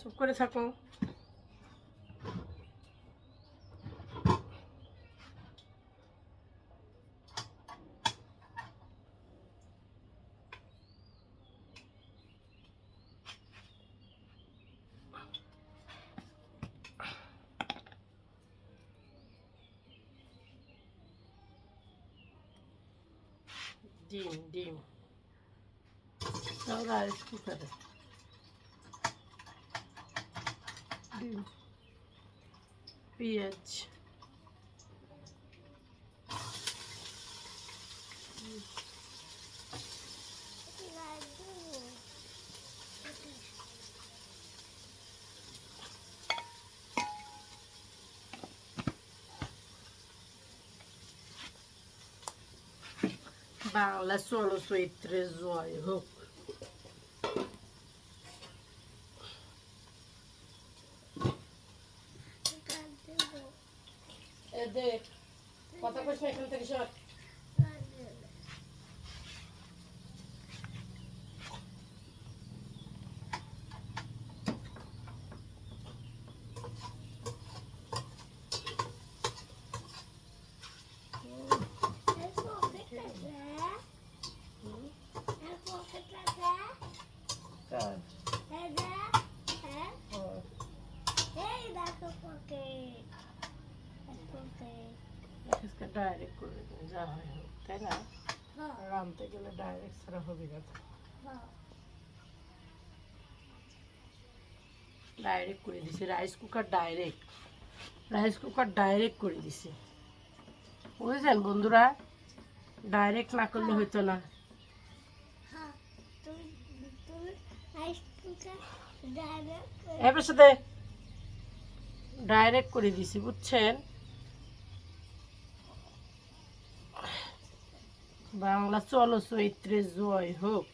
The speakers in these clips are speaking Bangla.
চুপ করে থাকো। ডিম ডিম। তাহলে রাইস কুকারে ডিম পেঁয়াজ বাংলা ষোলো চৈত্রে জয় হোক এ দেখ কথা কইস না এখান থেকে সর কাজ আজকে ডাইরেক্ট করে দেবে যা হয় হোক তাই না? গেলে ডাইরেক্ট ছাড়া হবে না ডাইরেক্ট করে দিছি rice cooker direct rice cooker direct করে দিছি। বুঝেছেন বন্ধুরা? ডাইরেক্ট না করলে হইতো না। এবার সাথে ডাইরেক্ট করে দিছি বুঝছেন? বাংলা চলো চৈত্রে জয় হোক।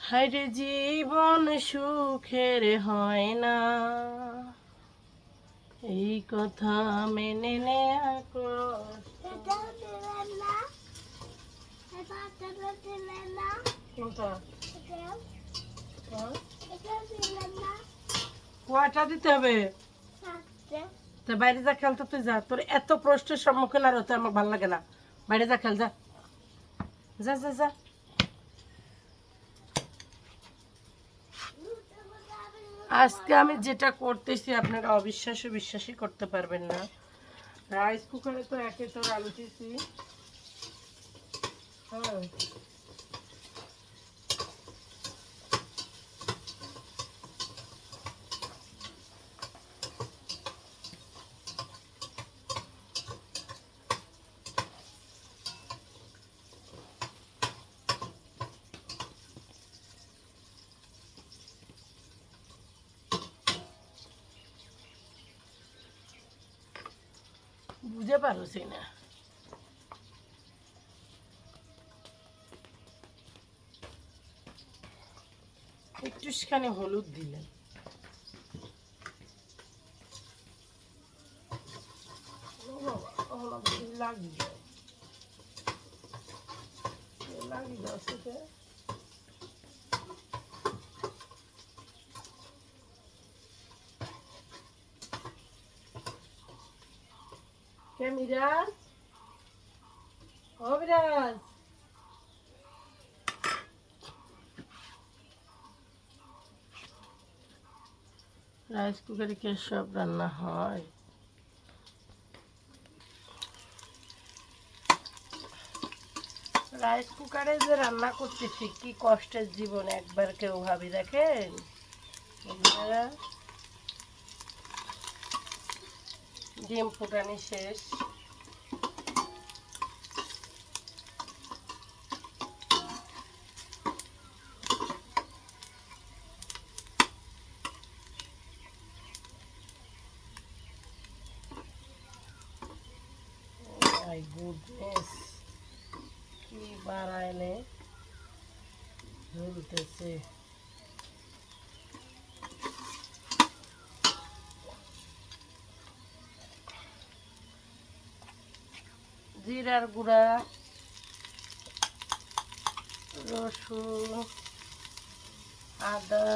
হাইরে জীবন সুখের হয় না। এই কথা মেনে নেয়া কষ্ট। কয়টা দিতে হবে। তা বাইরে যা খেলতে তুই যা। তোর এত প্রশ্নের সম্মুখীন আর হতে আমার ভালো লাগে না। বাইরে যা খেল, যা। যা যা যা। আজকে আমি যেটা করতেছি, আপনারা অবিশ্বাস্য বিশ্বাসই করতে পারবেন না। রাইস কুকারে তো একে তো রাঁধতেছি হ্যাঁ। বুঝে পারছি না। একটুখানি হলুদ দিলেন। ও বাবা, হলুদ দিলে লাগিয়ে দাও। এ লাগিয়ে দাও সেটা। কে মিরাজ? ও মিরাজ। রাইস কুকারে কে সব রান্না হয়? রাইস কুকারে যে রান্না করতেছি কি কষ্টের জীবন একবার কেউ ভাবি দেখেন বন্ধুরা, ডিম ফুটানি শেষ। মাই গুডনেস কি বাড়াইলে? ঝুলতেছে। জিরার গুঁড়া রসুন আদা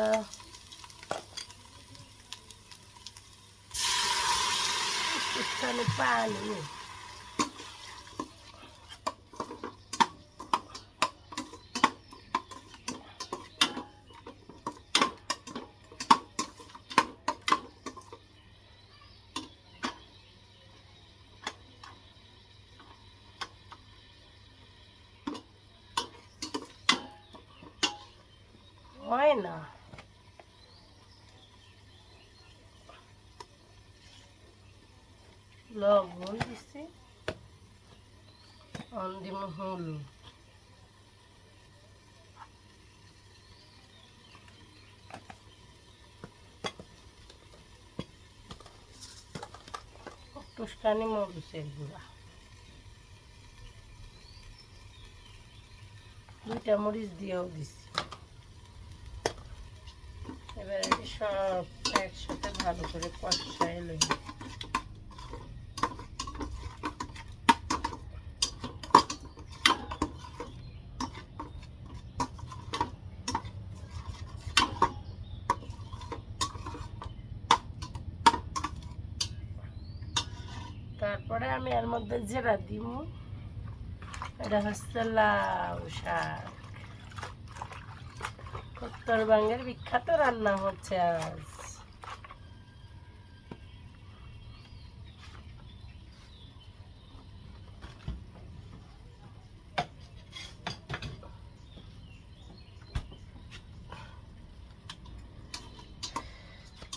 একটুখানি পানি। হয় না লবণ দিছি অন্দিম হলুদ টুসকানি মরিচের গুঁড়া দুইটা মরিচ দিয়েও দিছি এবার এটি সব একসাথে ভালো করে কষাই লই। তারপরে আমি এর মধ্যে জেরা দিব এটা হচ্ছে লাউ শাক। উত্তরবঙ্গের বিখ্যাত রান্না হচ্ছে আজ।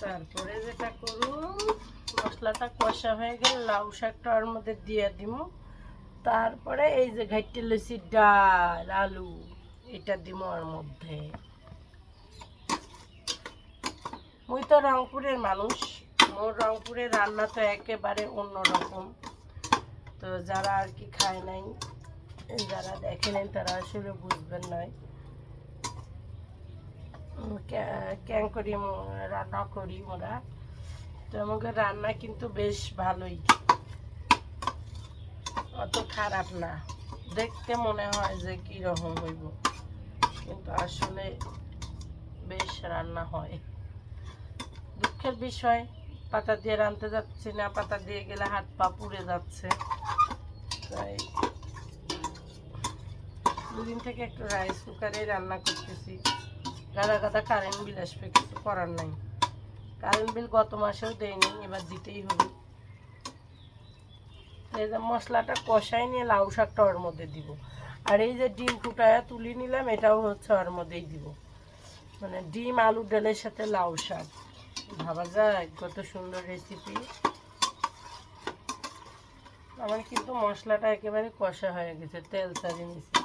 তারপরে যেটা করুন মশলাটা কষা হয়ে গেলে লাউ শাকটা ওর মধ্যে দিয়ে দিব। তারপরে এই যে ঘাইটে লুচি ডাল, আলু, এটা দিব ওর মধ্যে। মুই তো রংপুরের মানুষ। মোর রংপুরের রান্না তো একেবারে অন্যরকম। তো যারা আর কি খায় নাই যারা দেখে নেন তারা আসলে বুঝবেন নয় উম, কে- কেন করি রান্না করি ওরা। তো আমাকে রান্না কিন্তু বেশ ভালোই। অত খারাপ না। দেখতে মনে হয় যে কি রকম হইব। কিন্তু আসলে বেশ রান্না হয়। দুঃখের বিষয়, পাতা দিয়ে রানতে যাচ্ছি না, পাতা দিয়ে গেলে হাত পা পুড়ে যাচ্ছে। তাই দুদিন থেকে একটু রাইস কুকারে রান্না করতেছি। গাদা গাদা কারেন্ট বিল আসবে, কিছু করার নাই। কারেন্ট বিল গত মাসেও দেয়নি, এবার দিতেই হবে। এই যে মশলাটা কষাই নিয়ে লাউ শাকটা ওর মধ্যে দিব। আর এই যে ডিম ফুটায়া তুলি নিলাম, এটাও হচ্ছে ওর মধ্যেই দিব। মানে ডিম, আলু, ডালের সাথে লাউ শাক। ভাবা যায়, কত সুন্দর রেসিপি আমার কিন্তু মশলাটা একেবারে কষা হয়ে গেছে, তেল ছাড়িয়ে নিছি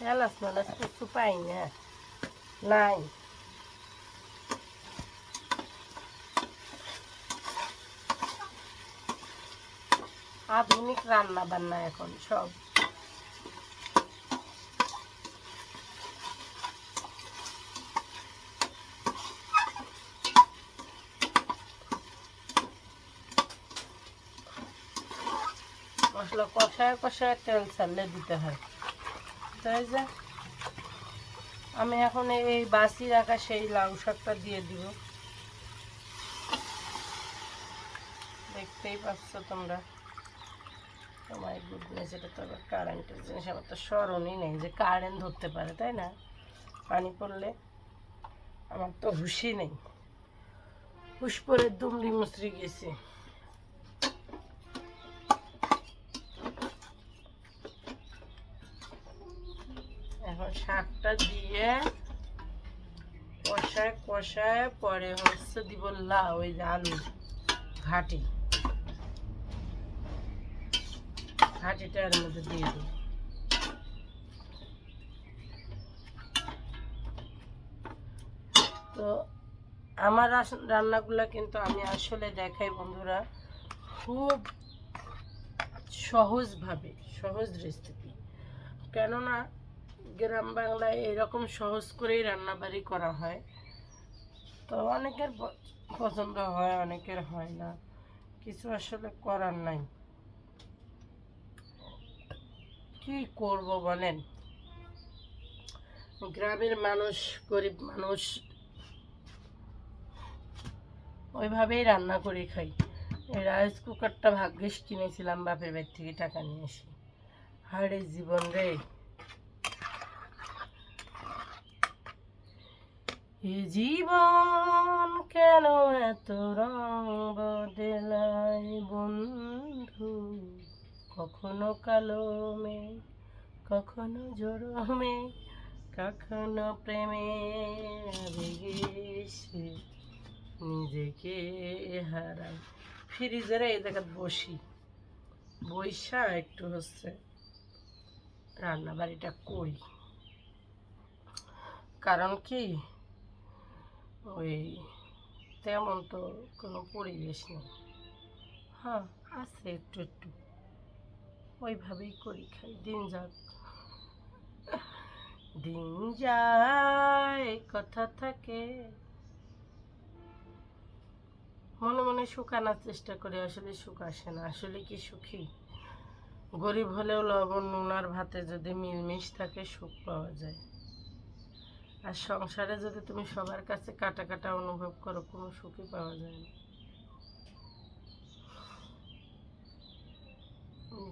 এলাচ মালাচ কিছু পাই না নাই আধুনিক রান্না বান্না এখন, সব। মশলা কষায় কষায় তেল ছাড়লে দিতে হয়। যে আমি এখন এই বাসি রাখা সেই লাউ শাকটা দিয়ে দিব। দেখতেই পাচ্ছ তোমরা। তোমার গুডনেস এটা তো আবার কারেন্টের জিনিস, আমার তো স্মরণই নেই যে কারেন্ট ধরতে পারে, তাই না? পানি পড়লে আমার তো হুশই নেই। হুশ পরে দুমড়ি মুচড়ি গেছি। মশলাটা দিয়ে কষায় কষায় পরে হচ্ছে দিব ওই যে আলু ঘাটি। ঘাটিটা এর মধ্যে দিয়ে দিই। তো আমার রান্নাগুলো কিন্তু আমি আসলে দেখাই বন্ধুরা খুব সহজভাবে, সহজ রেসিপি কেননা গ্রাম বাংলায় এরকম সহজ করেই রান্নাবাড়ি করা হয়। তো অনেকের পছন্দ হয়, অনেকের হয় না। কিছু আসলে করার নাই। কি করব বলেন? গ্রামের মানুষ, গরিব মানুষ ওইভাবেই রান্না করে খাই। এই রাইস কুকারটা ভাগ্যিস কিনেছিলাম বাপের বাড়ি থেকে টাকা নিয়ে এসে। হারে জীবন রে। এ জীবন কেন এত রং বদলায় বন্ধু? কখনো কালো মেঘ কখনো জোড়ো মেঘ কখনো প্রেমে বেগেছে নিজেকে হারাই ফ্রিজের এই জায়গায় বসি। বৈশা একটু হচ্ছে রান্না বাড়িটা করি। কারণ কি? ওই তেমন তো কোনো পরিবেশ নেই। হ্যাঁ আছে একটু একটু। ওইভাবেই করি খাই, দিন যাক। দিন যায়, কথা থাকে। মনে মনে শুকানোর চেষ্টা করি, আসলে সুখ আসে না। আসলে কি সুখী? গরিব হলেও লবণ, নুন আর ভাতে যদি মিলমিশ থাকে, সুখ পাওয়া যায়। আর সংসারে যদি তুমি সবার কাছে কাটা কাটা অনুভব করো, কোনো সুখই পাওয়া যায় না।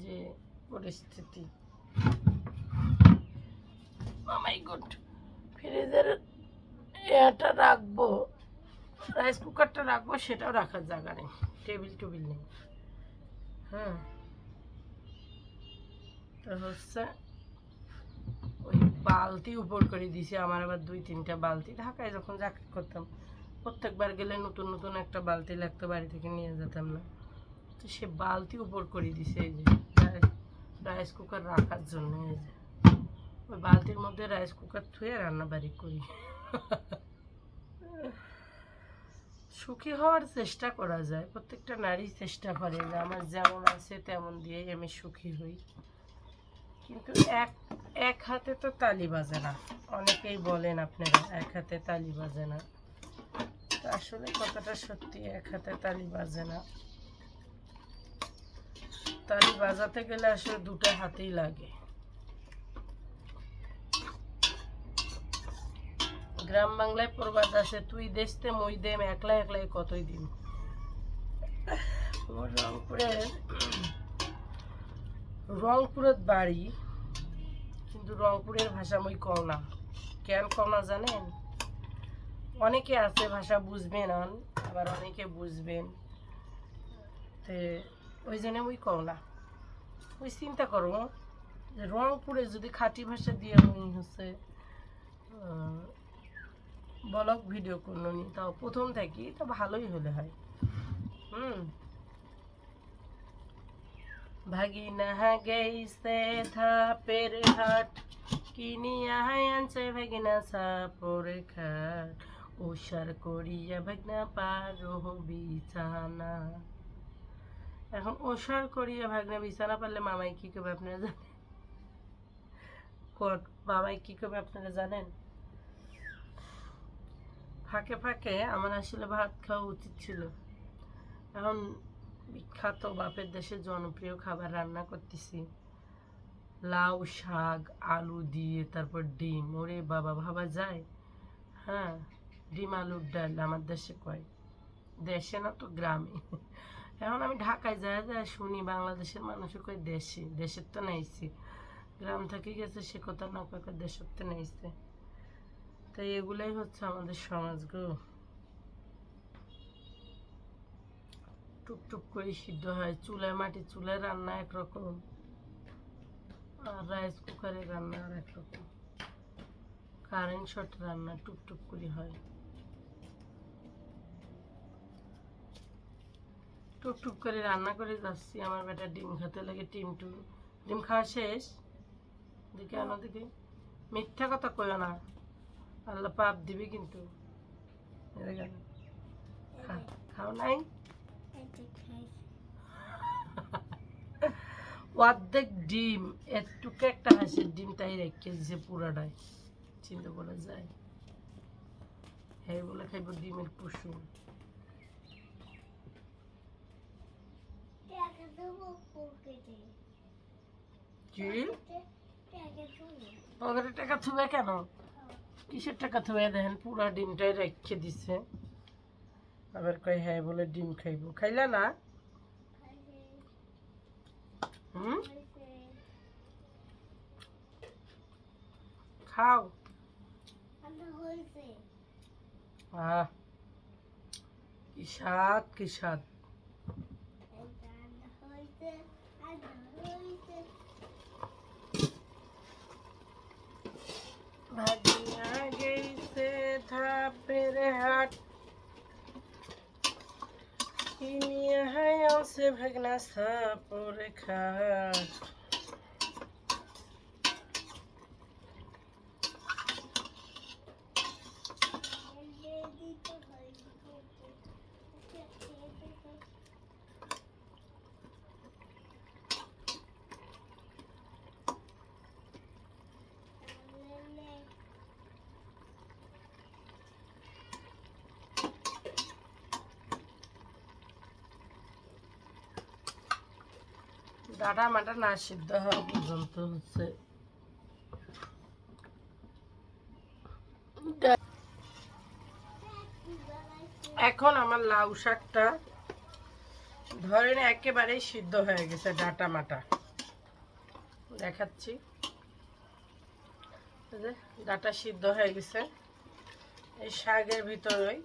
যে পরিস্থিতি। মাই গুড, ফ্রিজের এটা রাখব, রাইস কুকারটা রাখব, সেটাও রাখার জায়গা নেই, টেবিল টুবিল নেই। হ্যাঁ। তো হচ্ছে বালতি উপর করে দিছি, আমার আবার দুই, তিনটা বালতি। ঢাকায় যখন চাকরি করতাম, প্রত্যেকবার গেলে নতুন নতুন একটা বালতি লাগতো, বাড়ি থেকে নিয়ে যেতাম না। তো সে বালতি উপর করে দিছে এই যে, রাইস- কুকার রাখার জন্য এই যে। ওই বালতির মধ্যে রাইস কুকার থুয়ে রান্না বাড়ি করি। সুখী হওয়ার চেষ্টা করা যায়, প্রত্যেকটা নারী চেষ্টা করে যে আমার যেমন আছে তেমন দিয়েই আমি সুখী হই। কিন্তু এক এক হাতে তো তালি বাজে না। অনেকেই বলেন আপনারা, এক হাতে তালি বাজে না। আসলে কথাটা সত্যি, এক হাতে তালি বাজে না। তালি বাজাতে গেলে আসলে দুটো হাতেই লাগে। গ্রাম বাংলায় প্রবাদ আছে, তুই দেশতে মই দেম, একলা একলাই কতই দিন রংপুরের রংপুরের বাড়ি, কিন্তু রংপুরের ভাষা মই কও না। কেন কও না জানেন? অনেকে আছে ভাষা বুঝবেন আবার অনেকে বুঝবেন। তে ওই জন্য ওই কও না। ওই চিন্তা করো, যে রংপুরে যদি খাঁটি ভাষা দিয়ে ওই হচ্ছে ব্লগ ভিডিও করল তাও প্রথম থাকি তা ভালোই হলে হয়। হুম? ভাগিনা গেইছে ধাপের হাট। কিনিয়া আনছে ভাগিনা সাপর খাট। ওষার করিয়া ভাগনা পারো বিছানা। এখন ওষার করিয়া ভাগনা বিছানা পারলে মামাই কি করবে আপনারা জানেন? মামাই কি করবে আপনারা জানেন? ফাঁকে ফাঁকে আমার আসলে ভাত খাওয়া উচিত ছিল। এখন বিখ্যাত বাপের দেশে জনপ্রিয় খাবার রান্না করতেছি। লাউ শাক, আলু দিয়ে তারপর ডিম। ওরে বাবা, ভাবা যায়? হ্যাঁ ডিম, আলুর ডাল আমার দেশে কয়? দেশে না তো গ্রামে। এখন আমি ঢাকায় যায় যায় শুনি বাংলাদেশের মানুষও কয় দেশে। দেশের তো নাইছি। গ্রাম থেকে গেছে সে কথা না কয় দেশের তো নাইছে। তাই এগুলাই হচ্ছে আমাদের সমাজ গো। টুকটুক করে সিদ্ধ হয়। চুলায় মাটি চুলায় রান্না একরকম। আর রাইস কুকারে রান্না আর একরকম। কারেন্ট শট রান্না টুকটুক করে হয়। টুকটুক করে রান্না করে যাচ্ছি। আমার বেটা ডিম খেতে লাগে টিম টু ডিম খাওয়া শেষ? দিকে আনো দিকে। মিথ্যা কথা কইও না। আল্লাহ পাপ দিবে কিন্তু। খাও নাই? অর্ধেক ডিম একটুকু একটা হাঁসের ডিম তাই রেখে দিছে পুরাটাই। চিন্তা করা যায়। হ্যাঁ বলে খাইব ডিমের পকেটে টাকা থুবে কেন? কিসের টাকা থুবে দেখেন পুরা ডিমটাই রেখে দিছে। আবার কই হ্যাঁ বলে ডিম খাইব। খাইলা না? হুম খাও আহ কি স্বাদ কি স্বাদ ভাগিয়া গেছে ধাপের হাট কিনিয়া হায়াছে ভাগনা সাপর খাট ডাটা মাটা না সিদ্ধ হওয়া পর্যন্ত হচ্ছে। এখন আমার লাউ শাকটা ধরেন একেবারেই সিদ্ধ হয়ে গেছে ডাটা মাটা। দেখাচ্ছি। ডাটা সিদ্ধ হয়ে গেছে। এই শাকের ভিতরেই।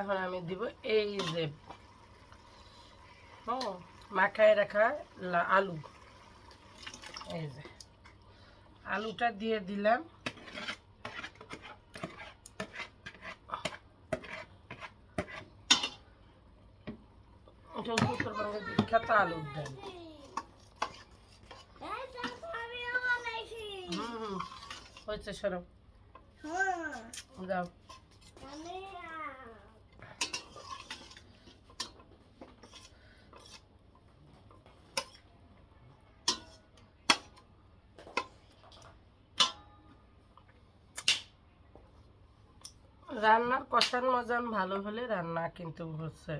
এখন আমি দিব এই যে ও মাখায় রাখা আলু। এই যে আলুটা দিয়ে দিলাম। এটা উত্তরবঙ্গের বিখ্যাত আলুর ডাল। হুম হুম হয়েছে সরো যাও কষান মজান ভালো হলে রান্না কিন্তু হচ্ছে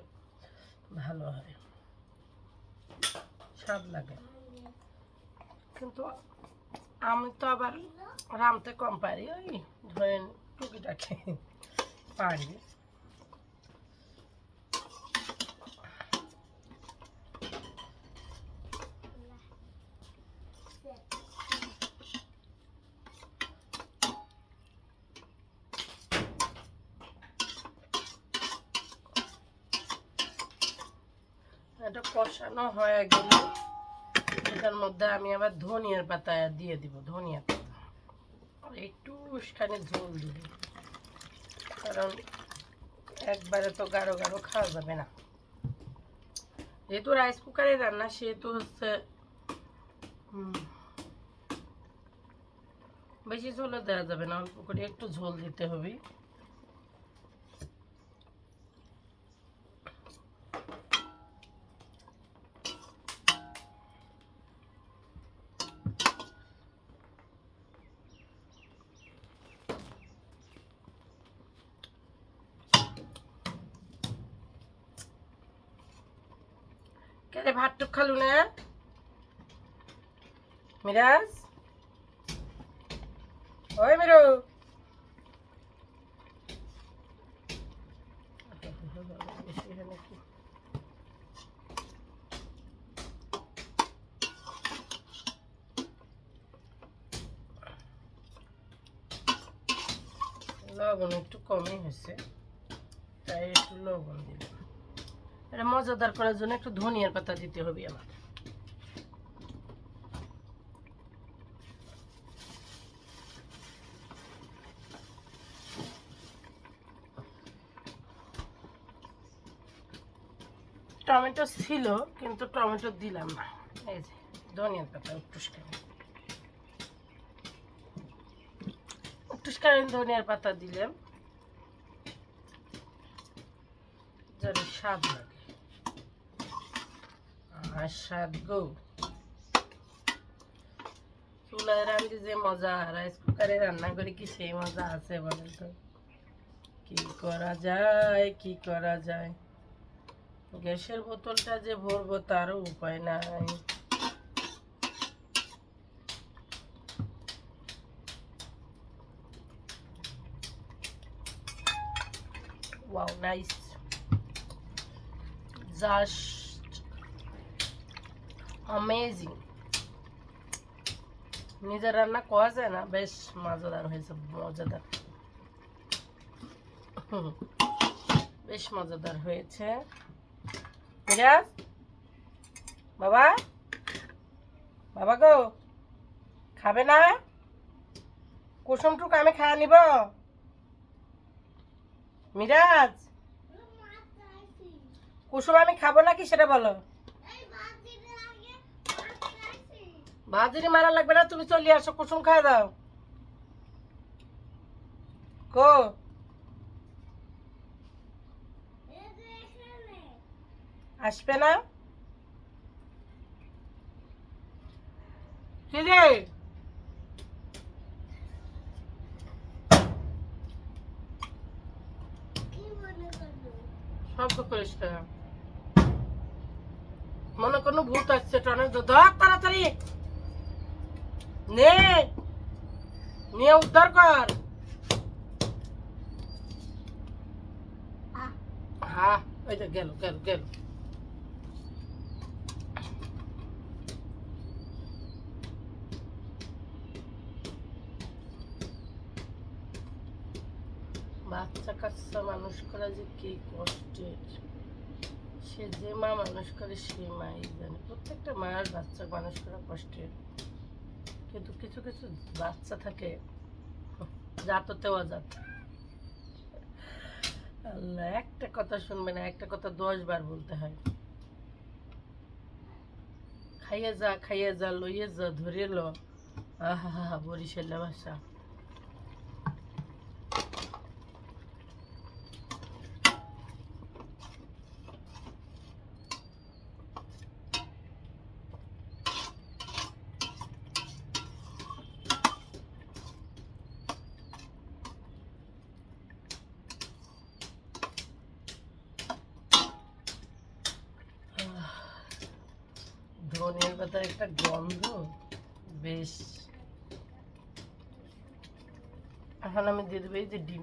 ভালো হয় স্বাদ লাগে। কিন্তু আমি তো আবার রামতে কম পারি, ওই ধরেন টুকিটাকি পারি। এটা কষানো হয়ে গেলে এটার মধ্যে আমি আবার ধনিয়ার পাতা দিয়ে দিব, ধনিয়া পাতা। আর একটু খানি ঝোল দিব। কারণ একবারে তো গাঢ় গাঢ় খাওয়া যাবে না। যেহেতু রাইস কুকারে রান্না, সেহেতু হচ্ছে বেশি ঝোলও দেওয়া যাবে না, অল্প করে একটু ঝোল দিতে হবে। কেরে ভাত টুক খালু না? মিরাজ? ওই মিরু। লবণ একটু কমই হয়েছে, তাই একটু লবণ দিলাম। এটা মজাদার করার জন্য একটু ধনিয়ার পাতা দিতে হবে আমার। টমেটো ছিল, কিন্তু টমেটো দিলাম না। এই যে, ধনিয়ার পাতা একটু একটু করে ধনিয়ার পাতা দিলাম। যেন স্বাদ লাগে। আর স্বাদ গো চুলায় রান্দি যে মজা রাইস কুকারে রান্না করে কি সেই মজা আছে বলেন তো? কি করা যায় কি করা যায়? গ্যাসের বোতলটা যে ভরবো তারও উপায় নাই। Wow, amazing. নিজের রান্না করা যায় না? বেশ মজাদার হয়েছে, মজাদার। বেশ মজাদার হয়েছে। মিরাজ বাবা? বাবা গো? খাবে না? কুসুমটুকু আমি খাওয়া নিব। মিরাজ? কুসুম আমি খাব নাকি সেটা বলো। ভাজিরি মারা লাগবে না, তুমি চলে আসো, কুসুম খাই দাও। কো। আসবে না? না মনে কোনো ভূত আসছে টনে ধর তাড়াতাড়ি। নে। নিয়ে উদ্ধার কর। গেল গেল গেল। বাচ্চা কাচ্চা মানুষ করা যে কি কষ্টের। সে যে মা মানুষ করে, সে মাই জানে। প্রত্যেকটা মায়ের বাচ্চা মানুষ করা কষ্টের। কিন্তু কিছু কিছু বাচ্চা থাকে জাততেও অজাত আল্লাহ, একটা কথা শুনবে না একটা কথা দশ বার বলতে হয়। খাইয়ে যা খাইয়ে যা, লইয়ে যা, ধরে লো। আহা হা হা বরিশাল্লা ভাষা ধনিয়ার পাতার একটা গন্ধ বেশ। এখন আমি দিয়ে দেবো এই যে ডিম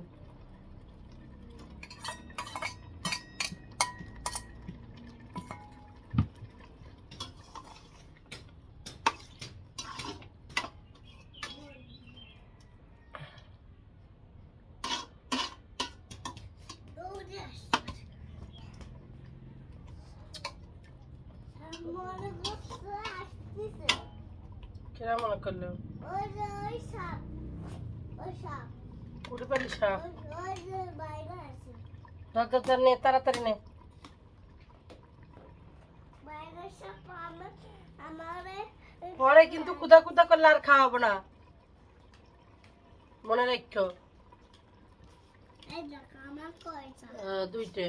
কেরা মনে করল উঠে পারলি সাপ ধর ধর ধর নে তাড়াতাড়ি নে। পরে কিন্তু কুদা কুদা করলে আর খাওয়াবো না। মনে রাখো। দুইটা দুইটে।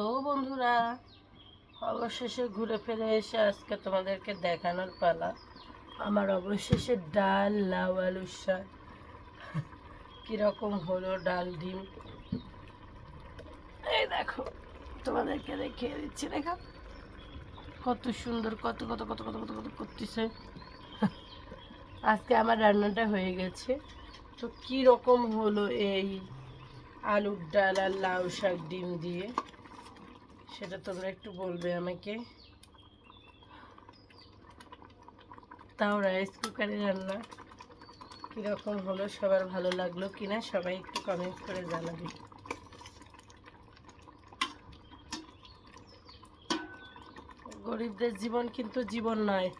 তো বন্ধুরা, অবশেষে ঘুরে ফিরে এসে আজকে তোমাদেরকে দেখানোর পালা। আমার অবশেষে ডাল, লাউ আলুর শাক। কীরকম হলো ডাল ডিম? এই দেখো, তোমাদেরকে দেখিয়ে দিচ্ছি, দেখো। কত সুন্দর, কত কত কত কত কত কত করতেছে। আজকে আমার রান্নাটা হয়ে গেছে। তো কী রকম হলো এই আলুর ডাল আর লাউ শাক ডিম দিয়ে? সেটা তোমরা একটু বলবে আমাকে। তাও রাইস কুকারে রান্না কীরকম হলো? সবার ভালো লাগল কিনা? সবাই একটু কমেন্ট করে জানাবে। গরিবদের জীবন কিন্তু জীবন নয়।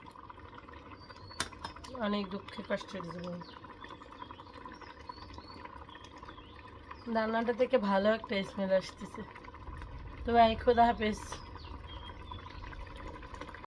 অনেক দুঃখে কষ্টের জীবন। রান্নাটা থেকে ভালো একটা স্মেল আসতেছে। তো ভাই খোদা হাফেজ